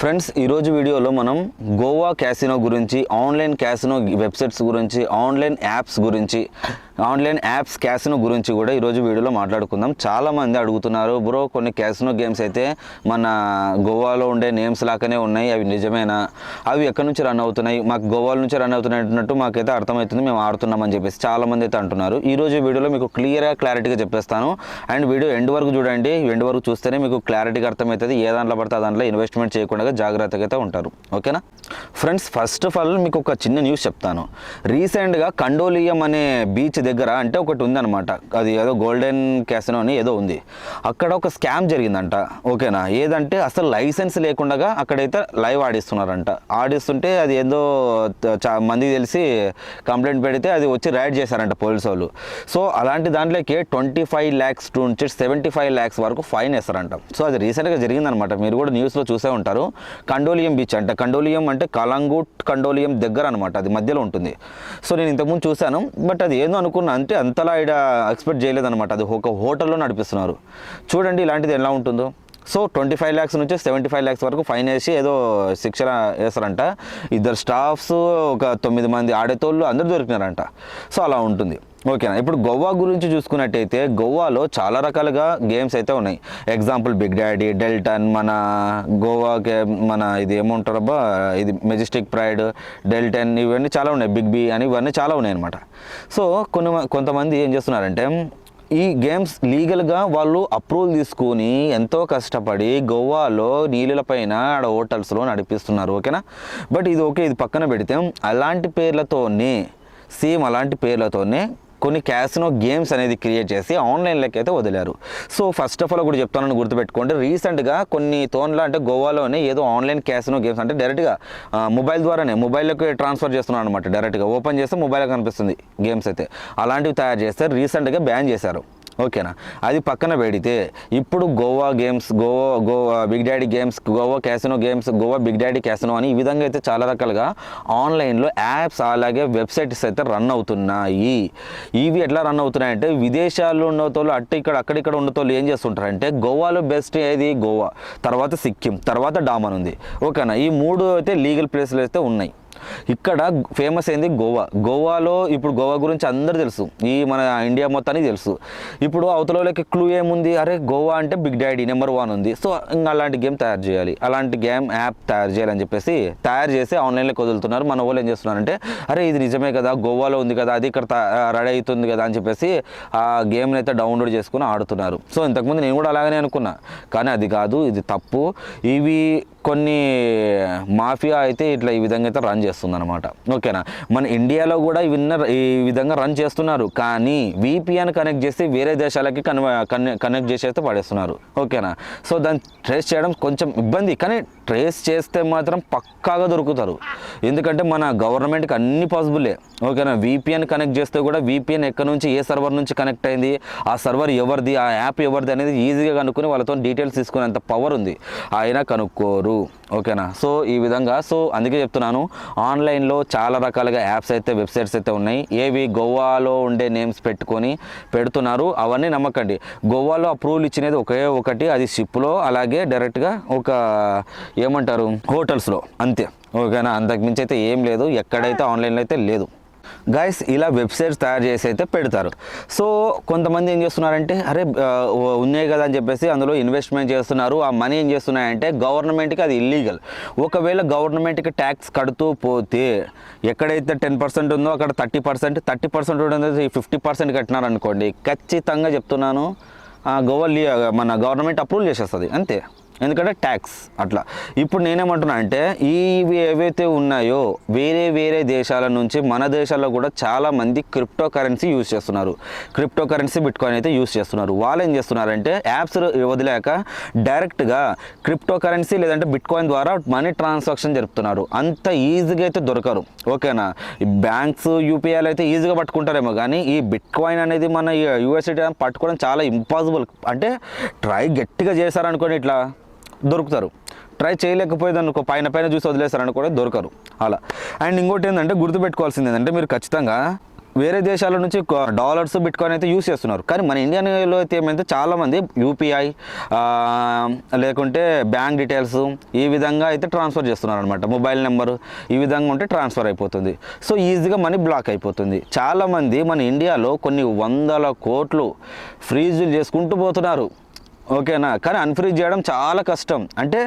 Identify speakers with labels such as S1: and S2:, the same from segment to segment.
S1: Friends ఈరోజు వీడియోలో మనం గోవా క్యాసినో గురించి ఆన్లైన్ క్యాసినో వెబ్సైట్స్ గురించి ఆన్లైన్ యాప్స్ గురించి ఆన్లైన్ యాప్స్ క్యాసినో గురించి కూడా ఈరోజు వీడియోలో మాట్లాడుకుందాం. చాలామంది అడుగుతున్నారు బ్రో కొన్ని క్యాసినో గేమ్స్ అయితే మన గోవాలో ఉండే నేమ్స్ లాగానే ఉన్నాయి అవి నిజమేనా? అవి ఎక్కడి నుంచి రన్ అవుతున్నాయి? మాకు గోవాల నుంచి రన్ అవుతున్నాయి అంటున్నట్టు మాకైతే అర్థమవుతుంది మేము ఆడుతున్నామని చెప్పేసి చాలామంది అయితే అంటున్నారు. ఈ రోజు వీడియోలో మీకు క్లియర్గా క్లారిటీగా చెప్పేస్తాను. అండ్ వీడియో ఎండ్ వరకు చూడండి. ఎండ్ వరకు చూస్తేనే మీకు క్లారిటీగా అర్థమవుతుంది. ఏ దాంట్లో పడితే దాంట్లో ఇన్వెస్ట్మెంట్ చేయకుండా జాగ్రత్తగా అయితే ఉంటారు. ఓకేనా? ఫ్రెండ్స్ ఫస్ట్ ఆఫ్ ఆల్ మీకు ఒక చిన్న న్యూస్ చెప్తాను. రీసెంట్గా కండోలియం అనే బీచ్ దగ్గర అంటే ఒకటి ఉందన్నమాట. అది ఏదో గోల్డెన్ క్యాసినో అని ఏదో ఉంది. అక్కడ ఒక స్కామ్ జరిగిందంట. ఓకేనా? ఏదంటే అసలు లైసెన్స్ లేకుండా అక్కడైతే లైవ్ ఆడిస్తున్నారంట. ఆడిస్తుంటే అది ఏదో త- చా తెలిసి కంప్లైంట్ పెడితే అది వచ్చి రైడ్ చేశారంట పోలీసు వాళ్ళు. సో అలాంటి దాంట్లోకి ట్వంటీ ఫైవ్ ల్యాక్స్ టు నుంచి సెవెంటీ ఫైవ్ ల్యాక్స్ వరకు ఫైన్ వేస్తారంట. సో అది రీసెంట్గా జరిగిందనమాట మీరు కూడా న్యూస్లో చూసే ఉంటారు. కండోలియం బీచ్ అంట. కండోలియం అంటే కలంగూట్ కండోలియం దగ్గర అనమాట అది మధ్యలో ఉంటుంది. సో నేను ఇంతకుముందు చూశాను. బట్ అది ఏందో అనుకున్నా అంటే అంతలా ఇక్కడ ఎక్స్పెక్ట్ చేయలేదన్నమాట. అది ఒక హోటల్లో నడిపిస్తున్నారు. చూడండి ఇలాంటిది ఎలా ఉంటుందో. సో ట్వంటీ ఫైవ్ ల్యాక్స్ నుంచి సెవెంటీ ఫైవ్ ల్యాక్స్ వరకు ఫైన్ వేసి ఏదో శిక్ష వేస్తారంట. ఇద్దరు స్టాఫ్స్ ఒక తొమ్మిది మంది ఆడేతోళ్ళు అందరూ దొరికినారంట. సో అలా ఉంటుంది. ఓకేనా? ఇప్పుడు గోవా గురించి చూసుకున్నట్టయితే గోవాలో చాలా రకాలుగా గేమ్స్ అయితే ఉన్నాయి. ఎగ్జాంపుల్ బిగ్ డాడీ డెల్టన్ మన గోవా గేమ్ మన ఇది ఏముంటారబ్బా ఇది మెజెస్టిక్ ప్రైడ్ డెల్టన్ ఇవన్నీ చాలా ఉన్నాయి. బిగ్ బీ అని ఇవన్నీ చాలా ఉన్నాయి అనమాట సో కొన్ని కొంతమంది ఏం చేస్తున్నారంటే ఈ గేమ్స్ లీగల్గా వాళ్ళు అప్రూవల్ తీసుకొని ఎంతో కష్టపడి గోవాలో నీళ్ళ పైన ఆడ హోటల్స్లో నడిపిస్తున్నారు ఓకేనా? బట్ ఇది ఓకే ఇది పక్కన పెడితే అలాంటి పేర్లతోనే సేమ్ అలాంటి పేర్లతోనే కొన్ని క్యాసినో గేమ్స్ అనేది క్రియేట్ చేసి ఆన్లైన్లోకి అయితే వదిలారు. సో ఫస్ట్ ఆఫ్ ఆల్ కూడా చెప్తానని గుర్తుపెట్టుకోండి. రీసెంట్గా కొన్ని తోన్లో అంటే గోవాలోనే ఏదో ఆన్లైన్ క్యాసినో గేమ్స్ అంటే డైరెక్ట్గా మొబైల్ ద్వారానే మొబైల్లోకి ట్రాన్స్ఫర్ చేస్తున్నాను అనమాట డైరెక్ట్గా ఓపెన్ చేస్తే మొబైల్ కనిపిస్తుంది గేమ్స్ అయితే. అలాంటివి తయారు చేస్తే రీసెంట్గా బ్యాన్ చేశారు. ఓకేనా? అది పక్కన పెడితే ఇప్పుడు Goa games Goa Goa big daddy games Goa casino games Goa big daddy casino అని ఈ విధంగా అయితే చాలా రకాలుగా ఆన్లైన్లో యాప్స్ అలాగే వెబ్సైట్స్ అయితే రన్ అవుతున్నాయి. ఇవి ఎట్లా రన్ అవుతున్నాయంటే విదేశాల్లో ఉన్నతోళ్ళు అట్టు ఇక్కడ అక్కడిక్కడ ఉన్నతోళ్ళు ఏం చేస్తుంటారంటే గోవాలో బెస్ట్ ఏది? గోవా. తర్వాత సిక్కిం తర్వాత డామన్ ఉంది. ఓకేనా? ఈ మూడు అయితే లీగల్ ప్లేస్లు అయితే ఉన్నాయి. ఇక్కడ ఫేమస్ అయింది గోవా. గోవాలో ఇప్పుడు గోవా గురించి అందరు తెలుసు. ఈ మన ఇండియా మొత్తానికి తెలుసు. ఇప్పుడు అవతలలోకి క్లూ ఏముంది? అరే గోవా అంటే బిగ్ డాడీ నెంబర్ వన్ ఉంది. సో ఇంకా అలాంటి గేమ్ తయారు చేయాలి. అలాంటి గేమ్ యాప్ తయారు చేయాలని చెప్పేసి తయారు చేసి ఆన్లైన్లోకి వదులుతున్నారు. మన వాళ్ళు ఏం చేస్తున్నారంటే అరే ఇది నిజమే కదా గోవాలో ఉంది కదా అది ఇక్కడ రెడీ అవుతుంది కదా అని చెప్పేసి ఆ గేమ్ని అయితే డౌన్లోడ్ చేసుకుని ఆడుతున్నారు. సో ఇంతకుముందు నేను కూడా అలాగనే అనుకున్నా. కానీ అది కాదు ఇది తప్పు. ఇవి కొన్ని మాఫియా అయితే ఇట్లా ఈ విధంగా అయితే రన్ చేస్తుంది అనమాట ఓకేనా? మన ఇండియాలో కూడా ఈ ఈ విధంగా రన్ చేస్తున్నారు. కానీ విపిఎన్ కనెక్ట్ చేసి వేరే దేశాలకి కన్ కనెక్ట్ చేసి అయితే పడేస్తున్నారు. ఓకేనా? సో దాన్ని ట్రేస్ చేయడం కొంచెం ఇబ్బంది. కానీ ట్రేస్ చేస్తే మాత్రం పక్కాగా దొరుకుతారు. ఎందుకంటే మన గవర్నమెంట్కి అన్ని పాసిబులే. ఓకేనా? విపిఎన్ కనెక్ట్ చేస్తే కూడా విపిఎన్ ఎక్కడి నుంచి ఏ సర్వర్ నుంచి కనెక్ట్ అయింది ఆ సర్వర్ ఎవరిది ఆ యాప్ ఎవరిది అనేది ఈజీగా కనుక్కొని వాళ్ళతో డీటెయిల్స్ తీసుకునేంత పవర్ ఉంది. అయినా కనుక్కోరు. ఓకేనా? సో ఈ విధంగా సో అందుకే చెప్తున్నాను ఆన్లైన్లో చాలా రకాలుగా యాప్స్ అయితే వెబ్సైట్స్ అయితే ఉన్నాయి. ఏవి గోవాలో ఉండే నేమ్స్ పెట్టుకొని పెడుతున్నారు. అవన్నీ నమ్మకండి. గోవాలో అప్రూవల్ ఇచ్చినది ఒకే ఒకటి అది షిప్లో అలాగే డైరెక్ట్గా ఒక ఏమంటారు హోటల్స్లో. అంతే. ఓకేనా? అంతకుమించి అయితే ఏం లేదు. ఎక్కడైతే ఆన్లైన్లో అయితే లేదు. గైస్ ఇలా వెబ్సైట్స్ తయారు చేసి అయితే పెడతారు. సో కొంతమంది ఏం చేస్తున్నారంటే అరే ఉన్నాయి కదా అని చెప్పేసి అందులో ఇన్వెస్ట్మెంట్ చేస్తున్నారు. ఆ మనీ ఏం చేస్తున్నాయంటే గవర్నమెంట్కి అది ఇల్లీగల్ ఒకవేళ గవర్నమెంట్కి ట్యాక్స్ కడుతూ పోతే ఎక్కడైతే టెన్ పర్సెంట్ ఉందో అక్కడ థర్టీ పర్సెంట్ థర్టీ పర్సెంట్ ఉండేది ఫిఫ్టీ పర్సెంట్ కట్టినారనుకోండి ఖచ్చితంగా చెప్తున్నాను ఆ, గోవా మన గవర్నమెంట్ అప్రూవల్ చేసేస్తుంది అంతే. ఎందుకంటే ట్యాక్స్ అట్లా. ఇప్పుడు నేనేమంటున్నా అంటే ఇవి ఏవైతే ఉన్నాయో వేరే వేరే దేశాల నుంచి మన దేశాల్లో కూడా చాలామంది క్రిప్టో కరెన్సీ యూజ్ చేస్తున్నారు. క్రిప్టో కరెన్సీ బిట్కాయిన్ అయితే యూజ్ చేస్తున్నారు. వాళ్ళు ఏం చేస్తున్నారంటే యాప్స్ వదిలేక డైరెక్ట్గా క్రిప్టో కరెన్సీ లేదంటే బిట్కాయిన్ ద్వారా మనీ ట్రాన్సాక్షన్ జరుపుతున్నారు. అంత ఈజీగా అయితే దొరకరు. ఓకేనా బ్యాంక్స్ యూపీఐలు అయితే ఈజీగా పట్టుకుంటారేమో కానీ ఈ బిట్కాయిన్ అనేది మన యూఎస్టీ పట్టుకోవడం చాలా ఇంపాసిబుల్ అంటే ట్రై గట్టిగా చేశారనుకోండి ఇట్లా. దొరుకుతారు. ట్రై చేయలేకపోయేది అనుకో పైన పైన చూసి వదిలేస్తారని కూడా దొరకరు. అలా. అండ్ ఇంకోటి ఏంటంటే గుర్తుపెట్టుకోవాల్సింది ఏంటంటే మీరు ఖచ్చితంగా వేరే దేశాల నుంచి డాలర్స్ బిట్కాయిన్ అయితే యూస్ చేస్తున్నారు. కానీ మన ఇండియాలో అయితే ఏమైతే చాలామంది యూపీఐ లేకుంటే బ్యాంక్ డీటెయిల్స్ ఈ విధంగా అయితే ట్రాన్స్ఫర్ చేస్తున్నారు అనమాట మొబైల్ నెంబరు ఈ విధంగా ఉంటే ట్రాన్స్ఫర్ అయిపోతుంది. సో ఈజీగా మనీ బ్లాక్ అయిపోతుంది. చాలామంది మన ఇండియాలో కొన్ని వందల కోట్లు ఫ్రీజులు చేసుకుంటూ పోతున్నారు. ఓకేనా? కానీ అన్ఫ్రీజ్ చేయడం చాలా కష్టం. అంటే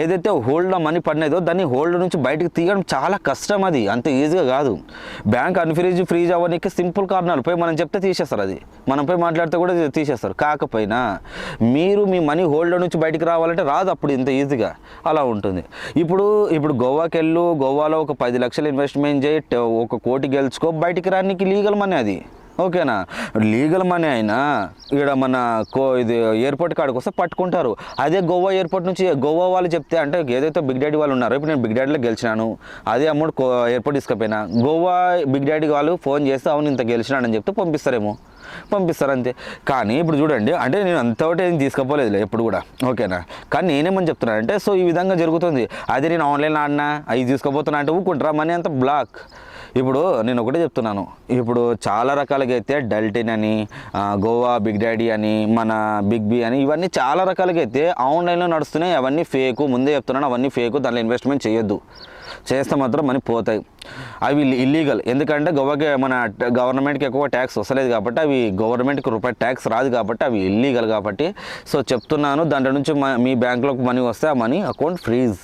S1: ఏదైతే హోల్డ్లో మనీ పడినదో దాన్ని హోల్డ్ నుంచి బయటకు తీయడం చాలా కష్టం అది. అంత ఈజీగా కాదు. బ్యాంక్ అన్ఫ్రీజ్ ఫ్రీజ్ అవ్వడానికి సింపుల్ కారణాలు పోయి మనం చెప్తే తీసేస్తారు అది. మనం పోయి మాట్లాడితే కూడా తీసేస్తారు. కాకపోయినా మీరు మీ మనీ హోల్డ్ నుంచి బయటికి రావాలంటే రాదు అప్పుడు ఇంత ఈజీగా అలా ఉంటుంది. ఇప్పుడు ఇప్పుడు గోవాకి వెళ్ళు గోవాలో ఒక పది లక్షలు ఇన్వెస్ట్మెంట్ చేయి ఒక కోటి గెలుచుకో బయటికి రానికి లీగల్ మనీ అది. ఓకేనా? లీగల్ మనీ అయినా ఇక్కడ మన కో ఇది ఎయిర్పోర్ట్ కాడికి వస్తే పట్టుకుంటారు. అదే గోవా ఎయిర్పోర్ట్ నుంచి గోవా వాళ్ళు చెప్తే అంటే ఏదైతే బిగ్ డాడీ వాళ్ళు ఉన్నారో ఇప్పుడు నేను బిగ్ డాడీలో గెలిచినాను. అదే అమౌంట్ కో ఎయిర్పోర్ట్ తీసుకుపోయినా. గోవా బిగ్ డాడీ వాళ్ళు ఫోన్ చేస్తే అవును ఇంత గెలిచినాడని చెప్తే పంపిస్తారేమో. పంపిస్తారు అంతే. కానీ ఇప్పుడు చూడండి అంటే నేను అంతటి ఏం తీసుకపోలేదులే ఎప్పుడు కూడా. ఓకేనా? కానీ నేనేమని చెప్తున్నాను అంటే సో ఈ విధంగా జరుగుతుంది. అదే నేను ఆన్లైన్ ఆడినా అవి తీసుకుపోతున్నా అంటే ఊకుంటారా మనీ అంత బ్లాక్. ఇప్పుడు నేను ఒకటే చెప్తున్నాను. ఇప్పుడు చాలా రకాలుగా అయితే డల్టిన్ అని గోవా బిగ్ డాడీ అని మన బిగ్ బి అని ఇవన్నీ చాలా రకాలుగా అయితే ఆన్లైన్లో నడుస్తున్నాయి. అవన్నీ ఫేకు ముందే చెప్తున్నాను. అవన్నీ ఫేకు దాంట్లో ఇన్వెస్ట్మెంట్ చేయొద్దు. చేస్తే మాత్రం మనీ పోతాయి. అవి ఇల్లీగల్ ఎందుకంటే గోవాకి మన గవర్నమెంట్కి ఎక్కువ ట్యాక్స్ వస్తలేదు కాబట్టి అవి గవర్నమెంట్కి రూపాయి ట్యాక్స్ రాదు కాబట్టి అవి ఇల్లీగల్ కాబట్టి. సో చెప్తున్నాను. దాంట్లో నుంచి మీ బ్యాంక్లోకి మనీ వస్తే ఆ money account freeze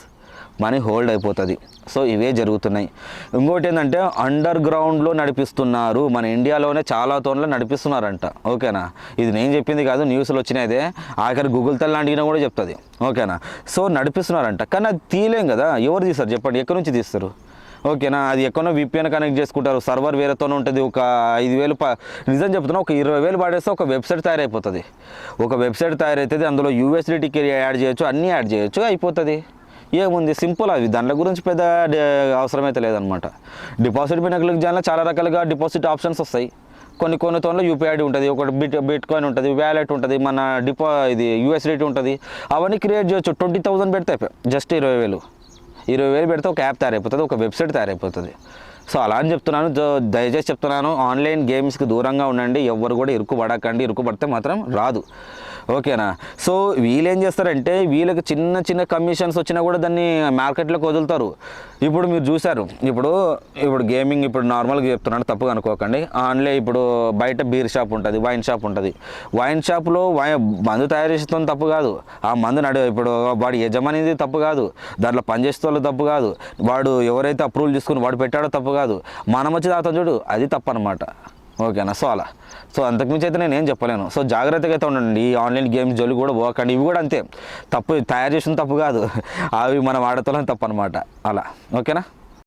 S1: money hold అయిపోతుంది. సో ఇవే జరుగుతున్నాయి. ఇంకోటి ఏంటంటే అండర్ గ్రౌండ్లో నడిపిస్తున్నారు. మన ఇండియాలోనే చాలా తోన్లో నడిపిస్తున్నారంట. ఓకేనా? ఇది నేను చెప్పింది కాదు న్యూస్లో వచ్చినదే ఆఖరి గూగుల్ తల్లి అడిగినా కూడా చెప్తుంది. ఓకేనా? సో నడిపిస్తున్నారంట. కానీ అది తీయలేం కదా? ఎవరు తీస్తారు చెప్పండి. ఎక్కడి నుంచి తీస్తారు? ఓకేనా? అది ఎక్కడో విపిఎన్ కనెక్ట్ చేసుకుంటారు. సర్వర్ వేరేతోనే ఉంటుంది. ఒక ఐదు వేలు ప నిజం చెప్తున్నా ఒక ఇరవై వేలు పడేస్తే ఒక వెబ్సైట్ తయారైపోతుంది. ఒక వెబ్సైట్ తయారైతుంది. అందులో యూఎస్డిటీకి యాడ్ చేయొచ్చు అన్నీ యాడ్ చేయొచ్చు అయిపోతుంది. ఏముంది? సింపుల్ అవి. దాంట్లో గురించి పెద్ద డే- అవసరమైతే లేదనమాట డిపాజిట్ పైన క్లిక్ చాలా రకాలుగా డిపాజిట్ ఆప్షన్స్ వస్తాయి. కొన్ని కొన్ని తోనలో యూపీఐ ఉంటుంది ఒకటి బిట్ బిట్ కాయిన్ ఉంటుంది వ్యాలెట్ ఉంటుంది మన డిపా ఇది యూఎస్డిటీ ఉంటుంది. అవన్నీ క్రియేట్ చేయొచ్చు. ట్వంటీ థౌసండ్ పెడితే జస్ట్ ఇరవై వేలు. ఇరవై వేలు పెడితే ఒక యాప్ తయారైపోతుంది ఒక వెబ్సైట్ తయారైపోతుంది. సో అలా అని చెప్తున్నాను. దయచేసి చెప్తున్నాను. ఆన్లైన్ గేమ్స్కి దూరంగా ఉండండి. ఎవ్వరు కూడా ఇరుకు పడకండి ఇరుకు పడితే మాత్రం రాదు. ఓకేనా? సో వీళ్ళు ఏం చేస్తారంటే వీళ్ళకి చిన్న చిన్న కమిషన్స్ వచ్చినా కూడా దాన్ని మార్కెట్లోకి వదులుతారు ఇప్పుడు మీరు చూశారు. ఇప్పుడు ఇప్పుడు గేమింగ్ ఇప్పుడు నార్మల్గా చెప్తున్నాను. తప్పుగా అనుకోకండి. ఆన్లైన్ ఇప్పుడు బయట బీర్ షాప్ ఉంటుంది వైన్ షాప్ ఉంటుంది. వైన్ షాప్లో వై మందు తయారు చేస్తుంది తప్పు కాదు. ఆ మందు నడు ఇప్పుడు వాడు యజమానిది తప్పు కాదు. దాంట్లో పనిచేసే వాళ్ళు తప్పు కాదు. వాడు ఎవరైతే అప్రూవల్ తీసుకుని వాడు పెట్టాడో తప్పు కాదు. మనం వచ్చి తాగుతాం చూడు అది తప్పు అనమాట ఓకేనా? సో అలా. సో అంతకుమించి అయితే నేను ఏం చెప్పలేను. సో జాగ్రత్తగా అయితే ఉండండి. ఈ ఆన్లైన్ గేమ్స్ జోలి కూడా పోకండి. ఇవి కూడా అంతే. తప్పు తయారు చేసిన తప్పు కాదు. అవి మనం ఆడతాం తప్పు అనమాట అలా. ఓకేనా?